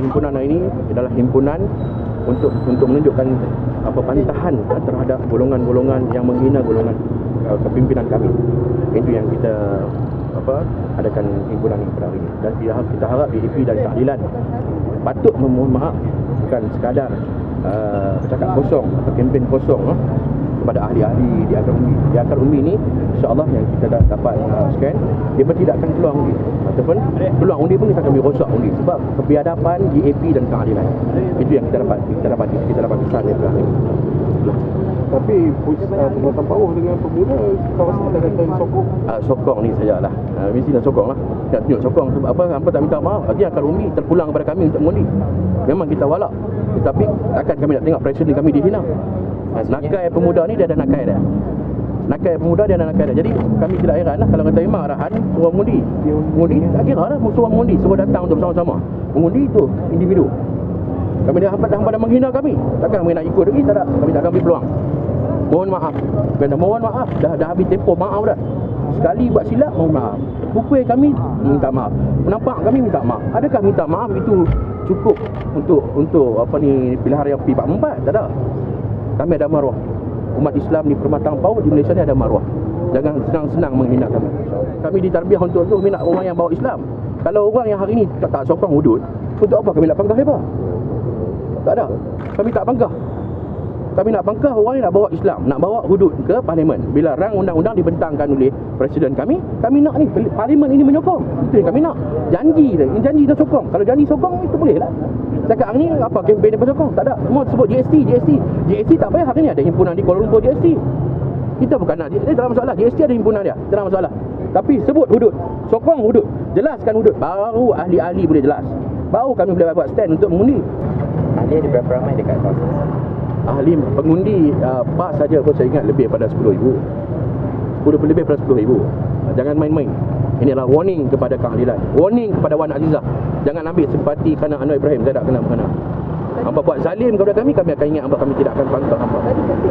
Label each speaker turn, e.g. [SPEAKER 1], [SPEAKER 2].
[SPEAKER 1] himpunan ini adalah himpunan untuk untuk menunjukkan apa bantahan uh, terhadap golongan-golongan yang menghina golongan uh, kepimpinan kami. Itu yang kita apa adakan himpunan ini pada hari ini dan kita, kita harap DAP dan keadilan patut memohon maaf bukan sekadar uh, cakap kosong atau kempen kosong uh, kepada ahli-ahli di akar umbi. Di akar umbi ni insya-Allah yang kita dah dapat uh, scan dia pun tidak akan keluar undi ataupun keluar undi pun kita akan rosak undi sebab kebiadaban DAP dan keadilan. Itu yang kita dapat kita dapat kita dapat kesan daripada ini.
[SPEAKER 2] Tapi uh, penguatan power dengan pemuda kawasan ada kata sokong.
[SPEAKER 1] uh, sokong ni sajalah. Uh, mesti nak sokong lah. Nak tunjuk sokong sebab apa hampa tak minta maaf. Artinya akar umbi terpulang kepada kami untuk mengundi. Memang kita walak. Tetapi takkan kami nak tengok presiden kami dihina. Nakai pemuda ni dia ada nakai dia. Nakai pemuda dia ada nakai dia. Jadi kami tidak heran lah kalau kata memang arahan suruh mengundi. Mengundi tak kira lah suruh mengundi. Suruh datang untuk bersama-sama. Mengundi itu individu. Kami dah hampa dah dah menghina kami. Takkan kami nak ikut lagi? Tak ada. Kami tak akan beri peluang. Mohon maaf. Kena mohon maaf. Dah dah habis tempoh maaf dah. Sekali buat silap mohon maaf. Pukul kami minta maaf. Menampak kami minta maaf. Adakah minta maaf itu cukup untuk untuk apa ni pilihan raya P44? Tak ada. Kami ada maruah. Umat Islam di Permatang Pau di Malaysia ni ada maruah. Jangan senang-senang menghina kami. Kami ditarbiah untuk tu minat orang yang bawa Islam. Kalau orang yang hari ini tak, tak sokong hudud, untuk apa kami nak panggah hebat? Tak ada. Kami tak panggah. Kami nak bangkah orang yang nak bawa Islam, nak bawa hudud ke parlimen. Bila rang undang-undang dibentangkan oleh presiden kami, kami nak ni parlimen ini menyokong. Itu yang kami nak. Janji dia, janji dah sokong. Kalau janji sokong itu boleh lah. Sekarang ni apa kempen apa sokong? Tak ada. Semua sebut GST, GST. GST tak payah hari ni ada himpunan di Kuala Lumpur GST. Kita bukan nak dia dalam masalah. GST ada himpunan dia. Tak ada masalah. Tapi sebut hudud. Sokong hudud. Jelaskan hudud. Baru ahli-ahli boleh jelas. Baru kami boleh buat stand untuk mengundi.
[SPEAKER 3] Ahli ada berapa ramai dekat kawasan
[SPEAKER 1] ahli pengundi uh, PAS saja pun saya ingat lebih daripada 10,000 10 lebih daripada 10,000 uh, jangan main-main ini adalah warning kepada keadilan warning kepada Wan Azizah jangan ambil simpati kerana Anwar Ibrahim. Saya tak kenal mengenal Hamba buat zalim kepada kami, kami akan ingat hamba kami tidak akan pangkal hamba.